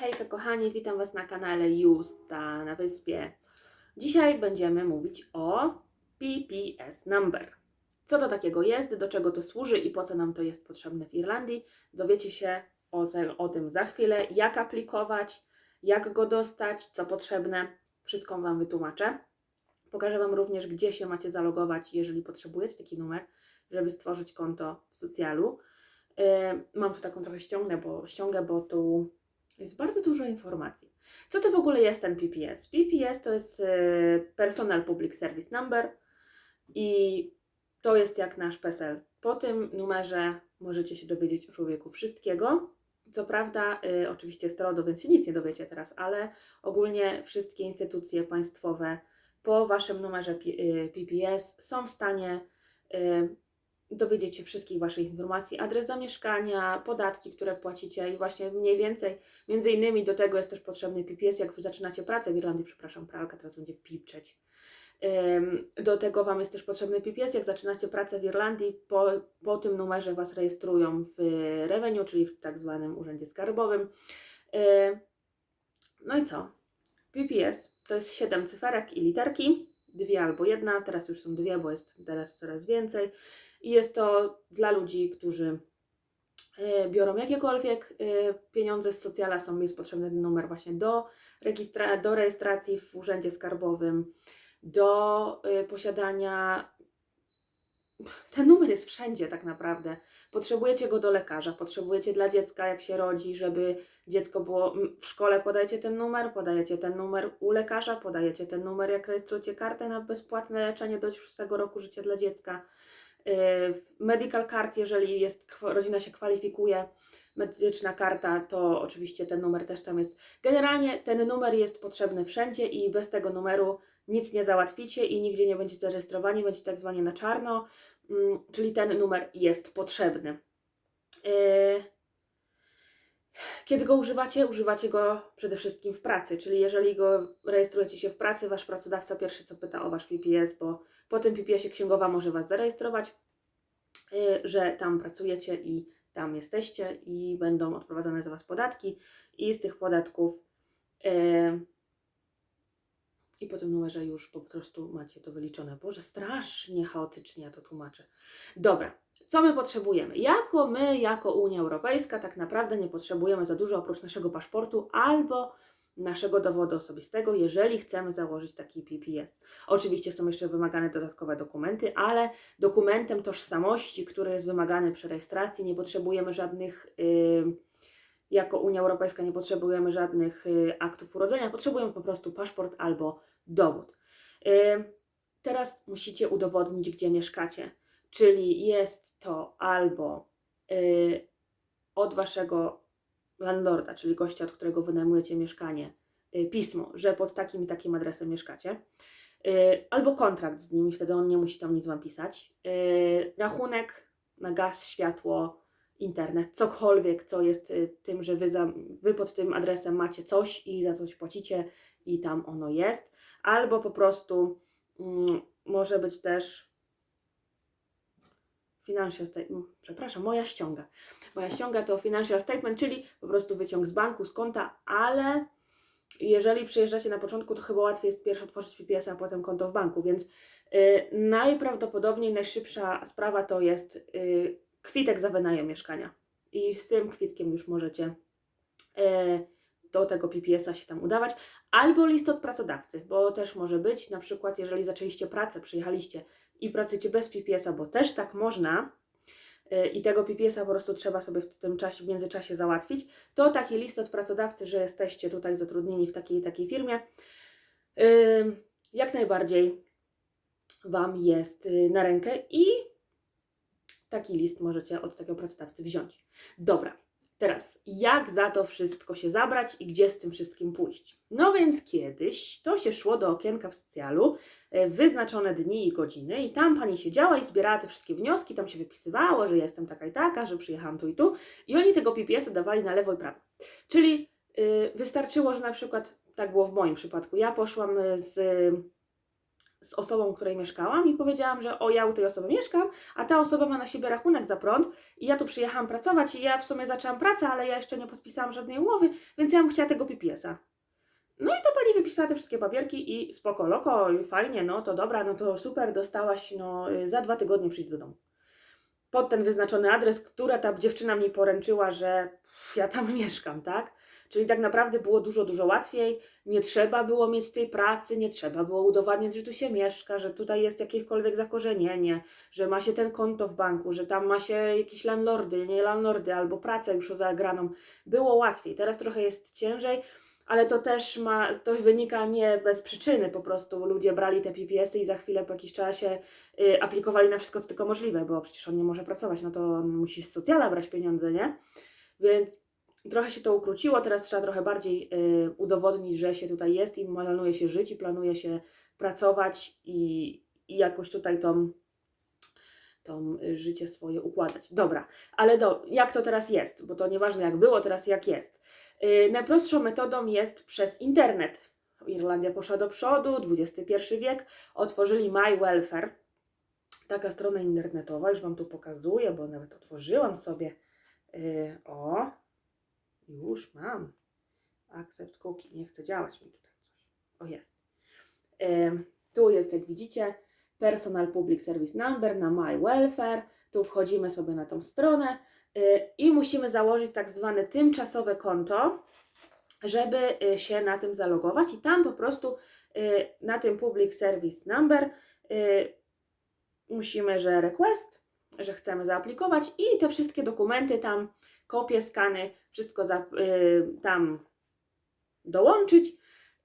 Hejka kochani, witam Was na kanale Justa na Wyspie. Dzisiaj będziemy mówić o PPS number. Co to takiego jest, do czego to służy i po co nam to jest potrzebne w Irlandii. Dowiecie się o, te, o tym za chwilę, jak aplikować, jak go dostać, co potrzebne. Wszystko Wam wytłumaczę. Pokażę Wam również, gdzie się macie zalogować, jeżeli potrzebujecie taki numer, żeby stworzyć konto w socjalu. Yy, Mam tu taką trochę ściągnę, bo ściągę, bo tu jest bardzo dużo informacji. Co to w ogóle jest ten PPS? PPS to jest e, Personal Public Service Number i to jest jak nasz PESEL. Po tym numerze możecie się dowiedzieć o człowieku wszystkiego. Co prawda, e, oczywiście jest RODO, więc się nic nie dowiecie teraz, ale ogólnie wszystkie instytucje państwowe po waszym numerze P- e, PPS są w stanie e, dowiedzieć się wszystkich Waszych informacji, adres zamieszkania, podatki, które płacicie i właśnie mniej więcej, między innymi do tego jest też potrzebny PPS, jak zaczynacie pracę w Irlandii, przepraszam, pralka teraz będzie pipczeć. Do tego Wam jest też potrzebny PPS, jak zaczynacie pracę w Irlandii, po, po tym numerze Was rejestrują w revenue, czyli w tak zwanym urzędzie skarbowym. Ym, No i co? PPS to jest 7 cyferek i literki, dwie albo jedna, teraz już są dwie, bo jest teraz coraz więcej. I jest to dla ludzi, którzy e, biorą jakiekolwiek e, pieniądze z socjala, są, jest potrzebny numer właśnie do, rejestra, do rejestracji w urzędzie skarbowym, do e, posiadania. Ten numer jest wszędzie tak naprawdę. Potrzebujecie go do lekarza, potrzebujecie dla dziecka, jak się rodzi, żeby dziecko było w szkole, podajecie ten numer, podajecie ten numer u lekarza, podajecie ten numer, jak rejestrujecie kartę na bezpłatne leczenie do 6 roku życia dla dziecka. W Medical Card, jeżeli jest, rodzina się kwalifikuje, medyczna karta, to oczywiście ten numer też tam jest. Generalnie ten numer jest potrzebny wszędzie i bez tego numeru nic nie załatwicie i nigdzie nie będziecie zarejestrowani, będziecie tak zwanie na czarno, czyli ten numer jest potrzebny. Yy, Kiedy go używacie? Używacie go przede wszystkim w pracy, czyli jeżeli go rejestrujecie się w pracy, wasz pracodawca pierwszy co pyta o wasz PPS, bo po tym PPS-ie księgowa może was zarejestrować, y, że tam pracujecie i tam jesteście i będą odprowadzane za was podatki i z tych podatków y, i po tym numerze już po prostu macie to wyliczone. Boże, strasznie chaotycznie ja to tłumaczę. Dobra, co my potrzebujemy? Jako my, jako Unia Europejska, tak naprawdę nie potrzebujemy za dużo oprócz naszego paszportu albo naszego dowodu osobistego, jeżeli chcemy założyć taki PPS. Oczywiście są jeszcze wymagane dodatkowe dokumenty, ale dokumentem tożsamości, który jest wymagany przy rejestracji, nie potrzebujemy żadnych, y, jako Unia Europejska nie potrzebujemy żadnych y, aktów urodzenia, potrzebujemy po prostu paszport albo dowód. Y, teraz musicie udowodnić, gdzie mieszkacie, czyli jest to albo y, od waszego landlorda, czyli gościa, od którego wynajmujecie mieszkanie, pismo, że pod takim i takim adresem mieszkacie, albo kontrakt z nim, wtedy on nie musi tam nic wam pisać, rachunek na gaz, światło, internet, cokolwiek, co jest y, tym, że wy, za, wy pod tym adresem macie coś i za coś płacicie i tam ono jest, albo po prostu mm, może być też financial statement, przepraszam, moja ściąga. Moja ściąga to financial statement, czyli po prostu wyciąg z banku, z konta, ale jeżeli przyjeżdżacie na początku, to chyba łatwiej jest pierwszy otworzyć PPS, a potem konto w banku, więc y, najprawdopodobniej najszybsza sprawa to jest y, kwitek za wynajem mieszkania. I z tym kwitkiem już możecie y, do tego PPS-a się tam udawać, albo list od pracodawcy, bo też może być, na przykład jeżeli zaczęliście pracę, przyjechaliście i pracujecie bez PPS-a, bo też tak można, y, i tego PPS-a po prostu trzeba sobie w tym czasie, w międzyczasie załatwić, to taki list od pracodawcy, że jesteście tutaj zatrudnieni w takiej takiej firmie, y, jak najbardziej Wam jest na rękę. I taki list możecie od tego pracodawcy wziąć. Dobra, teraz jak za to wszystko się zabrać i gdzie z tym wszystkim pójść? No więc kiedyś to się szło do okienka w socjalu, e, wyznaczone dni i godziny i tam pani siedziała i zbierała te wszystkie wnioski, tam się wypisywało, że jestem taka i taka, że przyjechałam tu i tu i oni tego PPS-u dawali na lewo i prawo. Czyli y, wystarczyło, że na przykład, tak było w moim przypadku, ja poszłam y, z z osobą, której mieszkałam i powiedziałam, że o ja u tej osoby mieszkam, a ta osoba ma na siebie rachunek za prąd i ja tu przyjechałam pracować i ja w sumie zaczęłam pracę, ale ja jeszcze nie podpisałam żadnej umowy, więc ja bym chciała tego PPS-a. No i to pani wypisała te wszystkie papierki i spoko, loko, i fajnie, no to dobra, no to super, dostałaś, no y, za dwa tygodnie przyjdź do domu. Pod ten wyznaczony adres, która ta dziewczyna mi poręczyła, że ja tam mieszkam, tak? Czyli tak naprawdę było dużo, dużo łatwiej. Nie trzeba było mieć tej pracy, nie trzeba było udowadniać, że tu się mieszka, że tutaj jest jakiekolwiek zakorzenienie, że ma się ten konto w banku, że tam ma się jakieś landlordy, nie landlordy, albo pracę już zagraną. Było łatwiej. Teraz trochę jest ciężej, ale to też ma, to wynika nie bez przyczyny, po prostu ludzie brali te PPS-y i za chwilę po jakimś czasie y, aplikowali na wszystko, co tylko możliwe, bo przecież on nie może pracować, no to on musi z socjala brać pieniądze, nie? Więc trochę się to ukróciło, teraz trzeba trochę bardziej y, udowodnić, że się tutaj jest i planuje się żyć i planuje się pracować i, i jakoś tutaj tą, tą y, życie swoje układać. Dobra, ale do, jak to teraz jest? Bo to nieważne jak było, teraz jak jest. Y, najprostszą metodą jest przez internet. Irlandia poszła do przodu, XXI wiek, otworzyli My Welfare. Taka strona internetowa, już Wam tu pokazuję, bo nawet otworzyłam sobie. Y, o, już mam. Accept cookie. Nie chce działać mi tutaj coś. O, jest. Tu jest, jak widzicie, Personal Public Service Number na My Welfare. Tu wchodzimy sobie na tą stronę y, i musimy założyć tak zwane tymczasowe konto, żeby y, się na tym zalogować. I tam po prostu y, na tym Public Service Number musimy, że request, że chcemy zaaplikować i te wszystkie dokumenty tam kopie, skany, wszystko za, y, tam dołączyć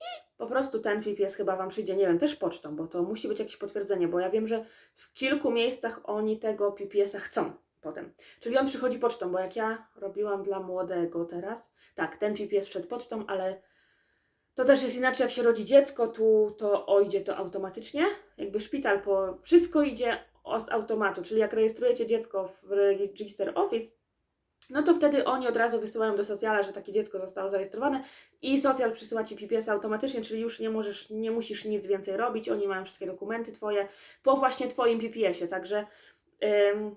i po prostu ten PPS chyba Wam przyjdzie, nie wiem, też pocztą, bo to musi być jakieś potwierdzenie, bo ja wiem, że w kilku miejscach oni tego PPS-a chcą potem. Czyli on przychodzi pocztą, bo jak ja robiłam dla młodego teraz, tak, ten PPS przed pocztą, ale to też jest inaczej, jak się rodzi dziecko, tu to o, idzie to automatycznie, jakby szpital, po, wszystko idzie z automatu, czyli jak rejestrujecie dziecko w Register Office, no to wtedy oni od razu wysyłają do socjala, że takie dziecko zostało zarejestrowane i socjal przysyła Ci PPS automatycznie, czyli już nie możesz, nie musisz nic więcej robić, oni mają wszystkie dokumenty Twoje po właśnie Twoim PPS-ie, także ym,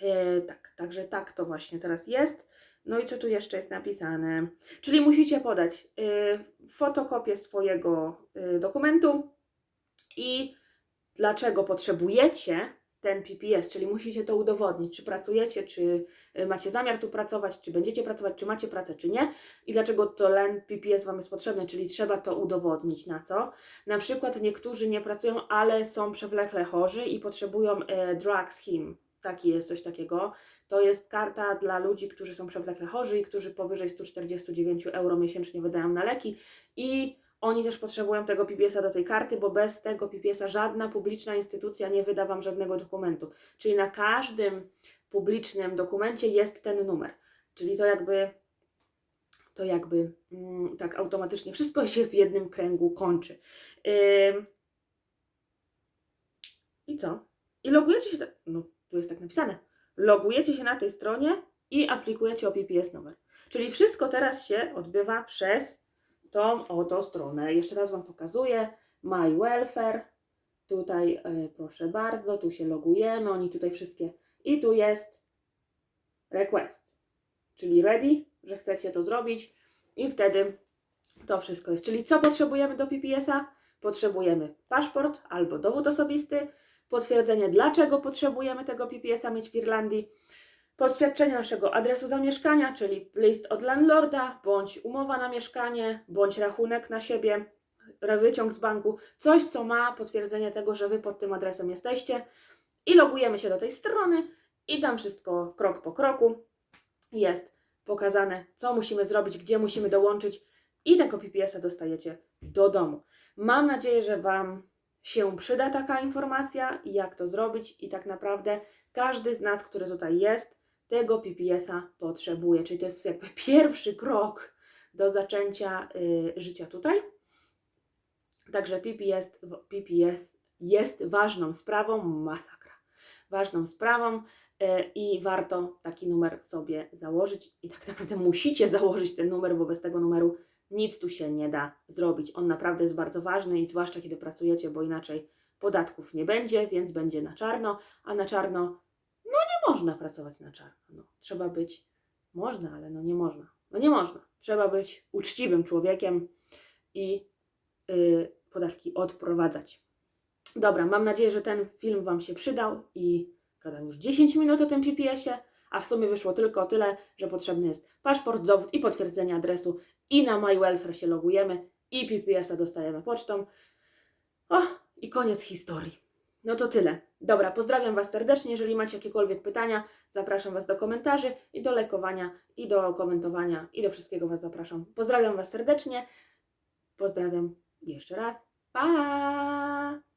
yy, tak, także tak to właśnie teraz jest. No i co tu jeszcze jest napisane? Czyli musicie podać yy, fotokopię swojego yy, dokumentu i dlaczego potrzebujecie ten PPS, czyli musicie to udowodnić, czy pracujecie, czy y, macie zamiar tu pracować, czy będziecie pracować, czy macie pracę, czy nie i dlaczego to LEN PPS Wam jest potrzebny, czyli trzeba to udowodnić na co. Na przykład niektórzy nie pracują, ale są przewlekle chorzy i potrzebują e, drug scheme, taki jest coś takiego. To jest karta dla ludzi, którzy są przewlekle chorzy i którzy powyżej 149 euro miesięcznie wydają na leki i oni też potrzebują tego PPS-a do tej karty, bo bez tego PPS-a żadna publiczna instytucja nie wyda Wam żadnego dokumentu. Czyli na każdym publicznym dokumencie jest ten numer. Czyli to jakby, to jakby mm, tak automatycznie wszystko się w jednym kręgu kończy. Ym. I co? I logujecie się, no tu jest tak napisane, logujecie się na tej stronie i aplikujecie o PPS numer. Czyli wszystko teraz się odbywa przez tą oto stronę. Jeszcze raz Wam pokazuję. My Welfare. Tutaj e, proszę bardzo, tu się logujemy, oni tutaj wszystkie. I tu jest request, czyli ready, że chcecie to zrobić i wtedy to wszystko jest. Czyli co potrzebujemy do PPS-a? Potrzebujemy paszport albo dowód osobisty, potwierdzenie dlaczego potrzebujemy tego PPS-a mieć w Irlandii, Potwierdzenie naszego adresu zamieszkania, czyli list od landlorda, bądź umowa na mieszkanie, bądź rachunek na siebie, wyciąg z banku, coś, co ma potwierdzenie tego, że Wy pod tym adresem jesteście. I logujemy się do tej strony i tam wszystko krok po kroku jest pokazane, co musimy zrobić, gdzie musimy dołączyć i tego PPS-a dostajecie do domu. Mam nadzieję, że Wam się przyda taka informacja jak to zrobić i tak naprawdę każdy z nas, który tutaj jest, tego PPS-a potrzebuje. Czyli to jest jakby pierwszy krok do zaczęcia y, życia tutaj. Także PPS, PPS jest ważną sprawą, masakra, ważną sprawą y, i warto taki numer sobie założyć. I tak naprawdę musicie założyć ten numer, bo bez tego numeru nic tu się nie da zrobić. On naprawdę jest bardzo ważny i zwłaszcza kiedy pracujecie, bo inaczej podatków nie będzie, więc będzie na czarno, a na czarno no można pracować na czarno. No, trzeba być, można, ale no nie można. No nie można. Trzeba być uczciwym człowiekiem i y, podatki odprowadzać. Dobra, mam nadzieję, że ten film Wam się przydał i gadam już 10 minut o tym PPS-ie, a w sumie wyszło tylko tyle, że potrzebny jest paszport, dowód i potwierdzenie adresu i na MyWelfare się logujemy i PPS-a dostajemy pocztą. O, i koniec historii. No to tyle. Dobra, pozdrawiam Was serdecznie. Jeżeli macie jakiekolwiek pytania, zapraszam Was do komentarzy i do lajkowania, i do komentowania, i do wszystkiego Was zapraszam. Pozdrawiam Was serdecznie. Pozdrawiam jeszcze raz. Pa!